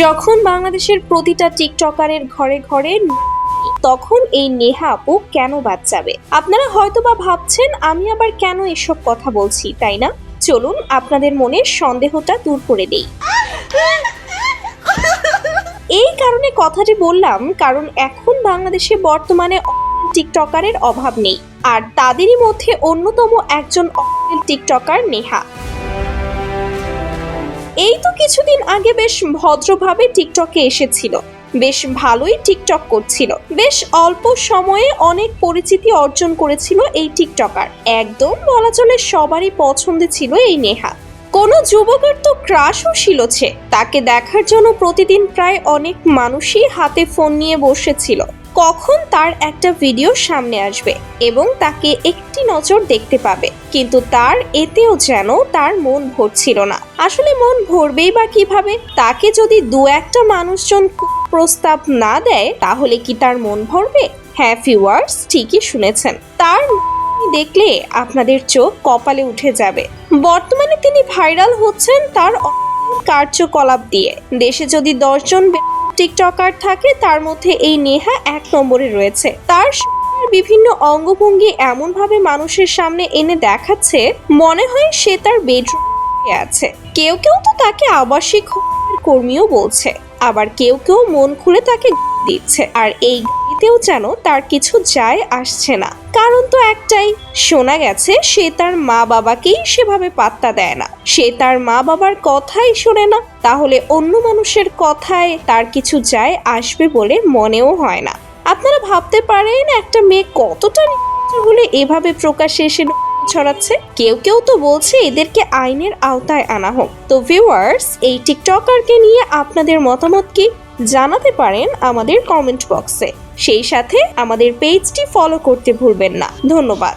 যখন বাংলাদেশের প্রতিটা টিকটকারের ঘরে ঘরে তখন এই নেহা আপু কেন বাদ যাবে? আপনারা হয়তোবা ভাবছেন, আমি আবার কেন এসব কথা বলছি, তাই না? চলুন, আপনাদের মনের সন্দেহটা দূর করে দেই। এই কারণে কথাটি বললাম, কারণ এখন বাংলাদেশে বর্তমানে টিকটকারের অভাব নেই, আর তাদেরই মধ্যে অন্যতম একজন টিকটকার নেহা। এই তো কিছুদিন আগে বেশ ভদ্রভাবে টিকটকে এসেছিল। বেশ ভালোই টিকটক করছিল। বেশ অল্প সময়ে অনেক পরিচিতি অর্জন করেছিল এই টিকটকার। একদম বলা চলে সবারই পছন্দ ছিল এই নেহা। কোনো যুবকের তো ক্রাশও ছিলছে তাকে দেখার জন্য প্রতিদিন প্রায় অনেক মানুষই হাতে ফোন নিয়ে বসেছিল। কখন তার একটা ভিডিও সামনে আসবে এবং তাকে একটি নজর দেখতে পাবে। কিন্তু তার এতেও যেন তার মন ভরছিল না। আসলে মন ভরবেই বা কীভাবে? তাকে যদি দু একটা মানুষজন প্রস্তাব না দেয়, তাহলে কি তার মন ভরবে? হ্যাঁ ফিওয়ার্স ঠিকই শুনেছেন। তার দেখলে আপনাদের চোখ কপালে উঠে যাবে। বর্তমানে তিনি ভাইরাল হচ্ছেন তার কার্যকলাপ দিয়ে। দেশে যদি দশজন টিকটকার থাকে, তার মধ্যে এই নেহা এক নম্বরে রয়েছে। তার বিভিন্ন অঙ্গভঙ্গি এমনভাবে মানুষের সামনে এনে দেখাচ্ছে, মনে হয় সে তার বেডরুম আছে। কেউ কেউ তো তাকে আবাসিক কর্মীও বলছে। আবার কেউ কেউ মন খুলে তাকে দিচ্ছে, আর এই গাড়িতেও যেন তার কিছু যায় আসছে না। কারণ তো একটাই, শোনা গেছে সে তার মা বাবাকেই সেভাবে পাত্তা দেয় না। সে তার মা বাবার কথাই শোনে না, তাহলে অন্য মানুষের কথায় তার কিছু যায় আসবে বলে মনেও হয় না। আপনারা ভাবতে পারেন, একটা মেয়ে কতটা হলে এভাবে প্রকাশ্যে এসে ছড়াচ্ছে। কেউ কেউ তো বলছে এদেরকে আইনের আওতায় আনা হোক। তো ভিউয়ার্স এই টিকটকারকে নিয়ে আপনাদের মতামত কি? জানাতে পারেন আমাদের কমেন্ট বক্সে সেই সাথে আমাদের পেজটি ফলো করতে ভুলবেন না। ধন্যবাদ।